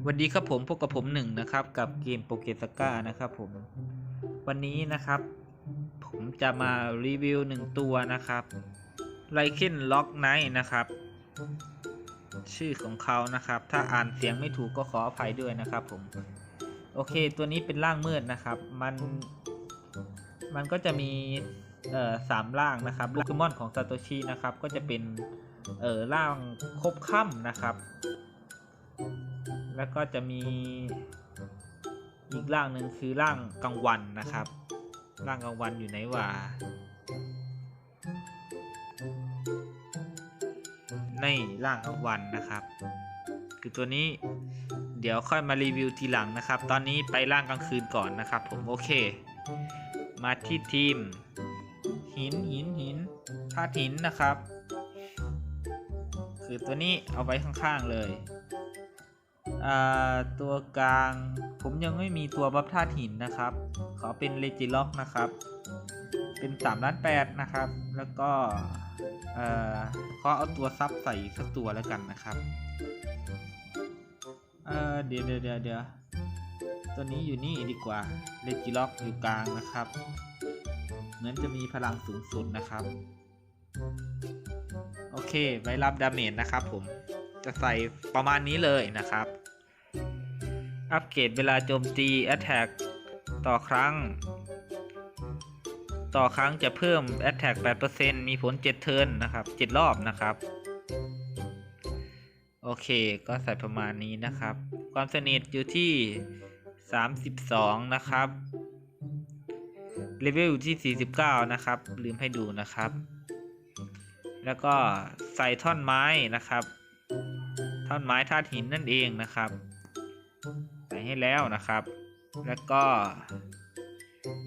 สวัสดีครับผมพบกับผมหนึ่งนะครับกับเกมโปเกสก้านะครับผมวันนี้นะครับ ผมจะมารีวิวหนึ่งตัวนะครับไลเคนล็อกไนท์นะครับ ชื่อของเขานะครับ ถ้าอ่านเสียงไม่ถูกก็ขออภัยด้วยนะครับผมโอเค ตัวนี้เป็นร่างมืดนะครับ มันมันก็จะมีเอ่อสามร่างนะครับโปเกมอนของซาโตชินะครับ ก็จะเป็นเอ่อร่างครบค่ำนะครับ แล้วก็จะมีอีกร่างหนึ่งคือร่างกลางวันนะครับ ร่างกลางวันอยู่ไหนวะในร่างกลางวันนะครับ คือตัวนี้เดี๋ยวค่อยมารีวิวทีหลังนะครับ ตอนนี้ไปร่างกลางคืนก่อนนะครับ ผมโอเค มาที่ทีม หินหินหินธาตุหินนะครับ คือตัวนี้เอาไว้ข้างๆเลยอ่า ตัวกลาง ผมยังไม่มีตัวบัฟธาตุหินนะครับ ขอเป็นเลจิล็อกนะครับ เป็น3ล้านแปดนะครับ แล้วก็เออขอเอาตัวซับใส่สักตัวแล้วกันนะครับเออเดี๋ยวเดี๋ยวเดี๋ยวเดี๋ยวตัวนี้อยู่นี่ดีกว่าเลจิล็อกอยู่กลางนะครับ เหมือนจะมีพลังสูงสุดนะครับ โอเค ไว้รับดาเมจนะครับผมจะใส่ประมาณนี้เลยนะครับ อัปเกรดเวลาโจมตี Attack ต่อครั้ง ต่อครั้งจะเพิ่ม Attack 8%มีผล 7 เทิร์นนะครับ 7 รอบนะครับ โอเคก็ใส่ประมาณนี้นะครับ ความสนิทอยู่ที่ 32 นะครับเลเวลอยู่ที่ 49 นะครับ ลืมให้ดูนะครับ แล้วก็ใส่ท่อนไม้นะครับ ท่อนไม้ธาตุหินนั่นเองนะครับ ให้แล้วนะครับ แล้วก็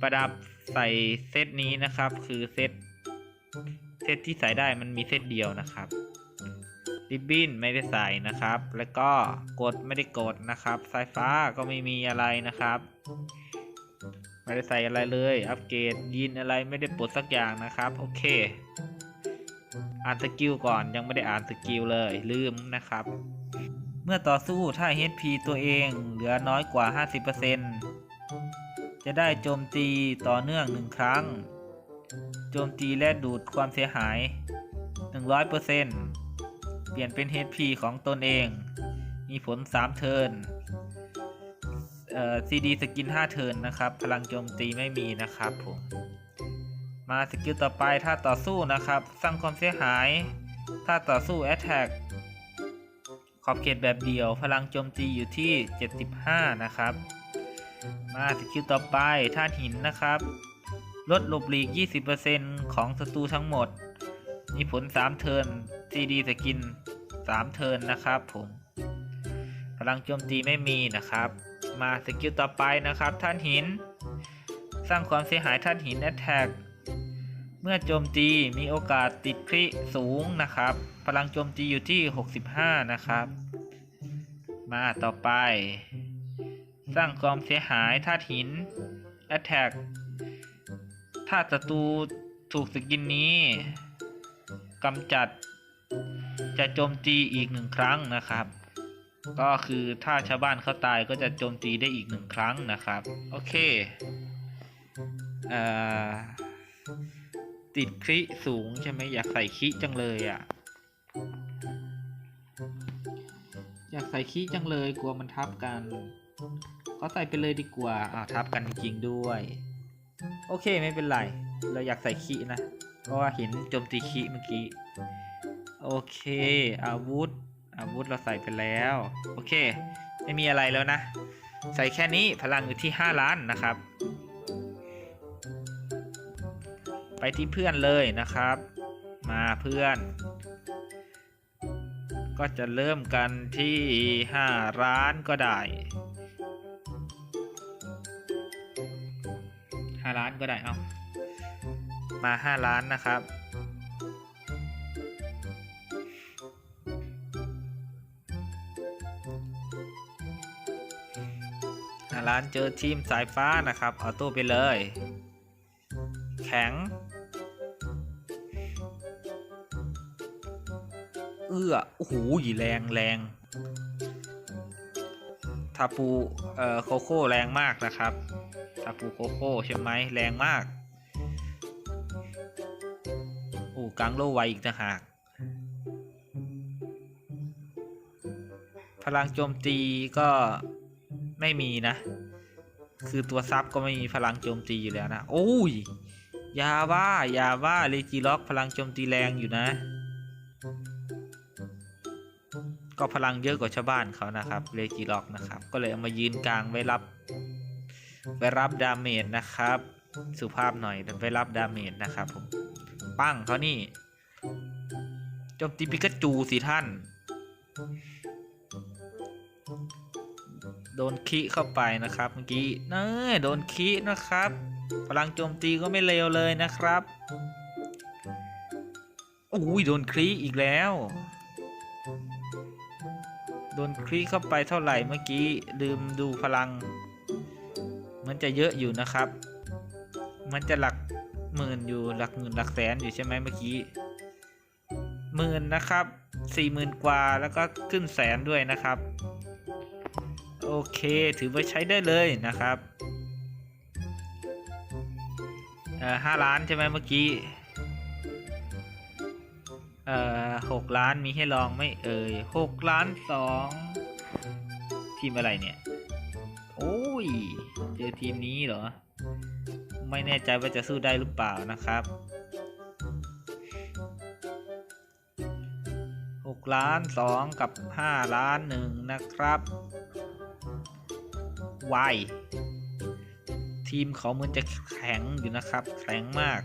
ประดับใส่เซตนี้นะครับ คือเซตเซตที่ใส่ได้มันมีเซตเดียวนะครับริบบิ้นไม่ได้ใส่นะครับ แล้วก็กดไม่ได้กดนะครับ สายฟ้าก็ไม่มีอะไรนะครับ ไม่ได้ใส่อะไรเลย อัปเกรดยินอะไรไม่ได้ปลดสักอย่างนะครับ โอเค อ่านสกิลก่อนยังไม่ได้อ่านสกิลเลยลืมนะครับ มื่อต่อสู้ถ้า HP ตัวเองเหลือน้อยกว่า 50%จะได้โจมตีต่อเนื่อง1ครั้ง โจมตีและดูดความเสียหาย 100%เปลี่ยนเป็น HP ของตนเอง มีผล 3 เทิร์นเอ่อ CD สกิน 5 เทิร์นนะครับ พลังโจมตีไม่มีนะครับผม มาสกิลต่อไปถ้าต่อสู้นะครับ สร้างความเสียหาย ถ้าต่อสู้ Attack ขอบเขตแบบเดียว พลังโจมตีอยู่ที่ 75 นะครับ มาสกิลต่อไปธาตุหินนะครับ ลดหลบหลีก 20%ของศัตรูทั้งหมด มีผล 3 เทิร์น CD สกิน 3 เทิร์นนะครับผม พลังโจมตีไม่มีนะครับ มาสกิลต่อไปนะครับธาตุหิน สร้างความเสียหายธาตุหิน Attack เมื่อโจมตีมีโอกาสติดคริสูงนะครับ พลังโจมตีอยู่ที่ 65 นะครับ มาต่อไป สร้างความเสียหายธาตุหิน Attack ถ้าศัตรูถูกสกินนี้กำจัดจะโจมตีอีกหนึ่งครั้งนะครับ ก็คือถ้าชาวบ้านเขาตายก็จะโจมตีได้อีกหนึ่งครั้งนะครับ โอเค เอ่อ ติดคลิสูงใช่ไหมอยากใส่คลิจังเลยอะ อยากใส่คลิจังเลยกลัวมันทับกัน ก็ใส่ไปเลยดีกว่าอ้าวทับกันจริงด้วย โอเคไม่เป็นไร เราอยากใส่คลินะ เพราะว่าเห็นโจมตีคลิเมื่อกี้ โอเค อาวุธ อาวุธเราใส่ไปแล้ว โอเค ไม่มีอะไรแล้วนะ ใส่แค่นี้พลังอยู่ที่ 5 ล้านนะครับ ไปที่เพื่อนเลยนะครับ มาเพื่อน ก็จะเริ่มกันที่ 5 ร้านก็ได้5ล้านก็ได้เอามา 5 ล้านนะครับห้าล้านเจอทีมสายฟ้านะครับ ออโต้ไปเลย แข็ง เอื้อโอ้โหแรงแรงทาปูเอ่อโคโค่แรงมากนะครับทาปูโคโค่ใช่ไหมแรงมากโอ้กังโลไวอีกต่างหาก พลังโจมตีก็ไม่มีนะ คือตัวซับก็ไม่มีพลังโจมตีอยู่แล้วนะ โอ้ยยาว่ายาว่าเลจิล็อกพลังโจมตีแรงอยู่นะ ก็พลังเยอะกว่าชาวบ้านเขานะครับเลจิล็อกนะครับ ก็เลยเอามายืนกลางไว้รับไว้รับดาเมจนะครับ สุภาพหน่อยไว้รับดาเมจนะครับผมปั้งเขานี่โจมตีปิกาจูสิท่าน โดนคิเข้าไปนะครับเมื่อกี้เน่โดนคินะครับพลังโจมตีก็ไม่เลวเลยนะครับโอ้ยโดนคลีอีกแล้ว ดนคลีเข้าไปเท่าไหร่เมื่อกี้ลืมดูพลัง มันจะเยอะอยู่นะครับ มันจะหลักหมื่นอยู่หลักหมื่นหลักแสนอยู่ใช่ไหมเมื่อกี้หมื่นนะครับสี่หมื่นกว่าแล้วก็ขึ้นแสนด้วยนะครับ โอเคถือว่าใช้ได้เลยนะครับห้าล้านใช่ไหมเมื่อกี้ เอ่อหกล้านมีให้ลองไม่เอ่ยหกล้านสองทีมอะไรเนี่ย โอ้ย เจอทีมนี้เหรอ ไม่แน่ใจว่าจะสู้ได้หรือเปล่านะครับหกล้านสองกับห้าล้านหนึ่งนะครับวายทีมเขาเหมือนจะแข็งอยู่นะครับ แข็งมาก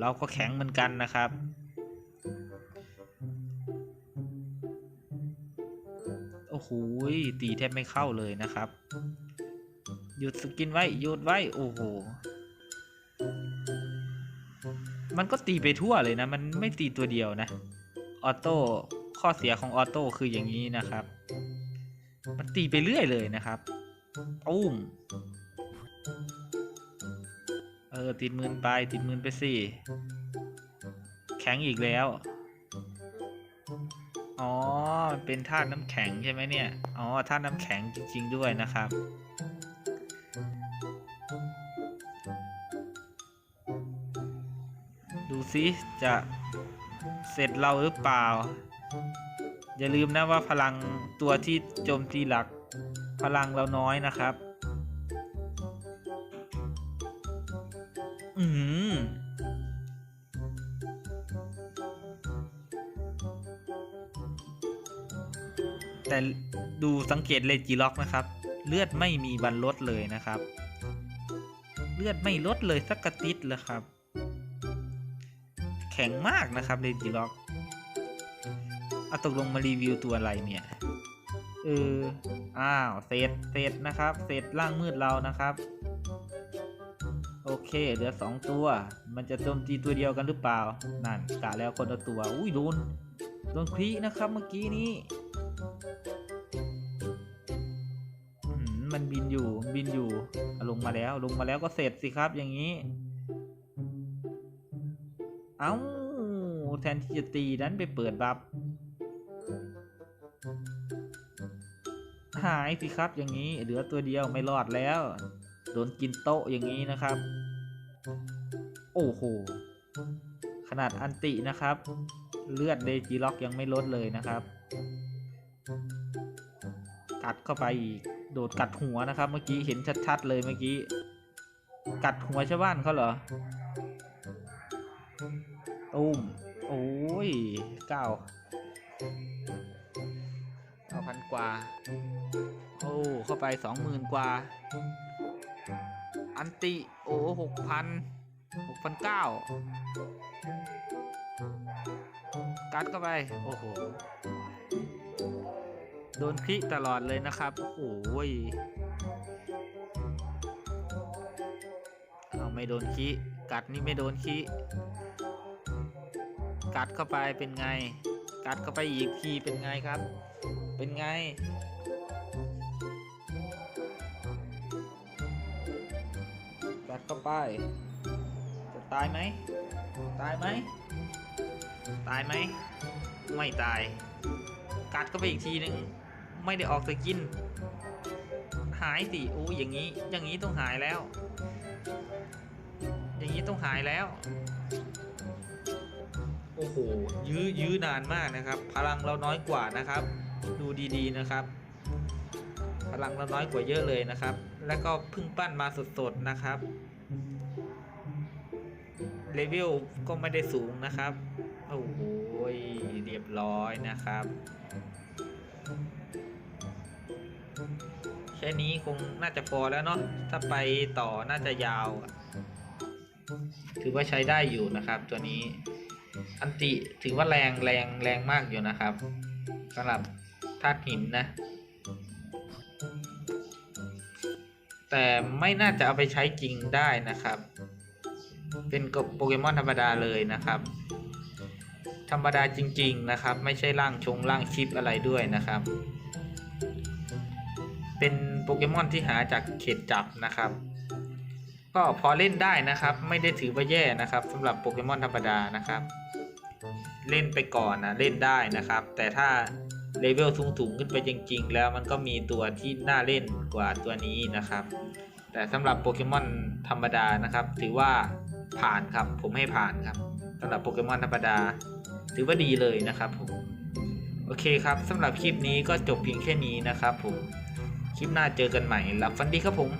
เราก็แข็งเหมือนกันนะครับ โอ้โหตีแทบไม่เข้าเลยนะครับ หยุดสกินไว้หยุดไว้ โอ้โห มันก็ตีไปทั่วเลยนะ มันไม่ตีตัวเดียวนะ ออโต้ข้อเสียของออโต้คืออย่างนี้นะครับ มันตีไปเรื่อยเลยนะครับอุ้ม เออ ติดมืนไป ติดมืนไปสิแข็งอีกแล้ว อ๋อ เป็นธาตุน้ำแข็งใช่ไหมเนี่ย อ๋อ ธาตุน้ำแข็งจริง ๆ ด้วยนะครับ ดูซิจะเสร็จเราหรือเปล่า อย่าลืมนะว่าพลังตัวที่โจมตีหลัก พลังเราน้อยนะครับ แต่ดูสังเกตเลจิล็อกนะครับ เลือดไม่มีบันลดเลยนะครับ เลือดไม่ลดเลยสักกระติดเลยครับ แข็งมากนะครับเลจิล็อกเอาตกลงมารีวิวตัวอะไรเนี่ยเอออ้าวเศษเศษนะครับเศษล่างมืดเรานะครับ โอเคเหลือสองตัว มันจะโจมตีตัวเดียวกันหรือเปล่า นั่นกะแล้วคนละตัว อุ้ยโดนโดนคลีนะครับเมื่อกี้นี้ มันบินอยู่บินอยู่ลงมาแล้วลงมาแล้วก็เสร็จสิครับอย่างนี้ เอ้าแทนที่จะตีนั้นไปเปิดบัฟหายสิครับอย่างนี้เหลือตัวเดียวไม่รอดแล้ว โดนกินโต๊ะอย่างนี้นะครับ โอ้โห ขนาดอันตินะครับ เลือดเดจิล็อกยังไม่ลดเลยนะครับ กัดเข้าไปอีก โดดกัดหัวนะครับ เมื่อกี้เห็นชัดๆเลยเมื่อกี้ กัดหัวชาวบ้านเขาเหรอตุ้มโอ้ยเก้าเก้าพันกว่า โอ้ เข้าไปสองหมื่นกว่า อันติ โอ้หกพันหกพันเก้ากัดเข้าไป โอ้โห โดนคิตลอดเลยนะครับ โอ้ยเอาไม่โดนคิกัดนี่ไม่โดนคิกัดเข้าไปเป็นไง กัดเข้าไปอีกทีเป็นไงครับ เป็นไง กัดเข้าไป จะตายไหม ตายไหม ตายไหม ไม่ตาย กัดเข้าไปอีกทีหนึ่ง ไม่ได้ออกสกิน หายสิโอ้อย่างนี้ อย่างนี้ต้องหายแล้ว อย่างนี้ต้องหายแล้ว โอ้โห ยื้อ ยื้อนานมากนะครับ พลังเราน้อยกว่านะครับ ดูดีๆนะครับ พลังเราน้อยกว่าเยอะเลยนะครับ แล้วก็เพิ่งปั้นมาสดๆนะครับ เลเวลก็ไม่ได้สูงนะครับ โอ้โห เรียบร้อยนะครับ แค่นี้คงน่าจะพอแล้วเนาะถ้าไปต่อน่าจะยาว ถือว่าใช้ได้อยู่นะครับ ตัวนี้ อันติถือว่าแรงแรงแรงมากอยู่นะครับสำหรับธาตุหินนะ แต่ไม่น่าจะเอาไปใช้จริงได้นะครับ เป็นกบโปเกมอนธรรมดาเลยนะครับ ธรรมดาจริง ๆนะครับ ไม่ใช่ร่างชงร่างชิปอะไรด้วยนะครับ เป็นโปเกมอนที่หาจากเขตจับนะครับ ก็พอเล่นได้นะครับ ไม่ได้ถือว่าแย่นะครับสำหรับโปเกมอนธรรมดานะครับ เล่นไปก่อนนะเล่นได้นะครับ แต่ถ้าเลเวลสูงๆขึ้นไปจริง ๆ แล้วมันก็มีตัวที่น่าเล่นกว่าตัวนี้นะครับ แต่สำหรับโปเกมอนธรรมดานะครับ ถือว่าผ่านครับ ผมให้ผ่านครับสำหรับโปเกมอนธรรมดา ถือว่าดีเลยนะครับผม โอเคครับสำหรับคลิปนี้ก็จบเพียงแค่นี้นะครับผม คลิปหน้าเจอกันใหม่หลับฝันดีครับผม